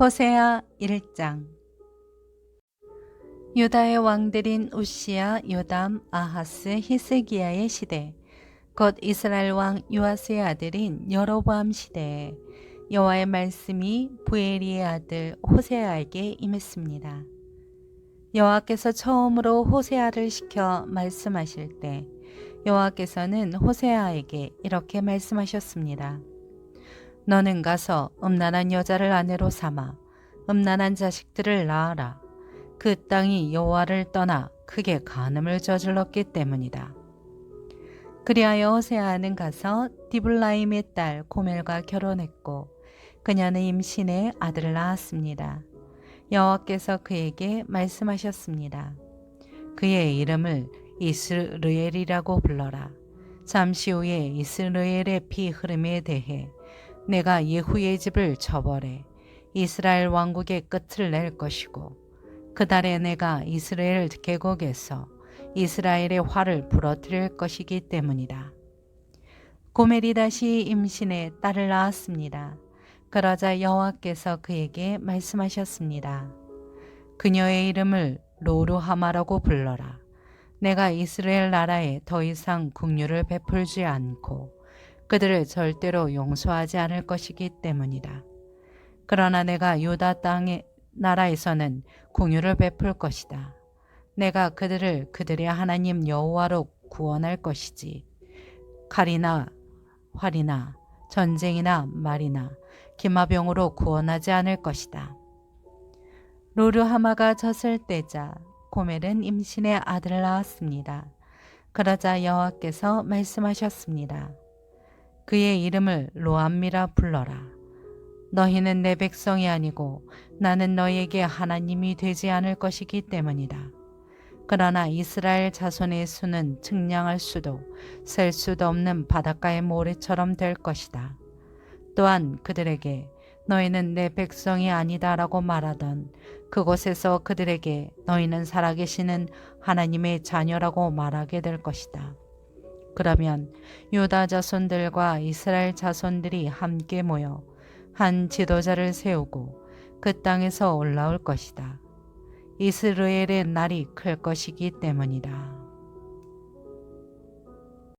호세아 1장 유다의 왕들인 우시야, 요담, 아하스, 히스기야의 시대 곧 이스라엘 왕 요아스의 아들인 여로보암 시대에 여호와의 말씀이 부에리의 아들 호세아에게 임했습니다. 여호와께서 처음으로 호세아를 시켜 말씀하실 때 여호와께서는 호세아에게 이렇게 말씀하셨습니다. 너는 가서 음란한 여자를 아내로 삼아 음란한 자식들을 낳아라. 그 땅이 여호와를 떠나 크게 간음을 저질렀기 때문이다. 그리하여 호세아는 가서 디블라임의 딸 고멜과 결혼했고 그녀는 임신해 아들을 낳았습니다. 여호와께서 그에게 말씀하셨습니다. 그의 이름을 이스르엘이라고 불러라. 잠시 후에 이스라엘의 피 흐름에 대해 내가 예후의 집을 처벌해 이스라엘 왕국의 끝을 낼 것이고 그 달에 내가 이스라엘 계곡에서 이스라엘의 화를 부러뜨릴 것이기 때문이다. 고멜이 다시 임신해 딸을 낳았습니다. 그러자 여호와께서 그에게 말씀하셨습니다. 그녀의 이름을 로루하마라고 불러라. 내가 이스라엘 나라에 더 이상 국류를 베풀지 않고 그들을 절대로 용서하지 않을 것이기 때문이다. 그러나 내가 유다 땅의 나라에서는 궁유를 베풀 것이다. 내가 그들을 그들의 하나님 여호와로 구원할 것이지. 칼이나 활이나 전쟁이나 말이나 기마병으로 구원하지 않을 것이다. 로르하마가 졌을 때자 고멜은 임신의 아들을 낳았습니다. 그러자 여호와께서 말씀하셨습니다. 그의 이름을 로암미라 불러라. 너희는 내 백성이 아니고 나는 너희에게 하나님이 되지 않을 것이기 때문이다. 그러나 이스라엘 자손의 수는 측량할 수도 셀 수도 없는 바닷가의 모래처럼 될 것이다. 또한 그들에게 너희는 내 백성이 아니다라고 말하던 그곳에서 그들에게 너희는 살아계시는 하나님의 자녀라고 말하게 될 것이다. 그러면 유다 자손들과 이스라엘 자손들이 함께 모여 한 지도자를 세우고 그 땅에서 올라올 것이다. 이스라엘의 날이 클 것이기 때문이다.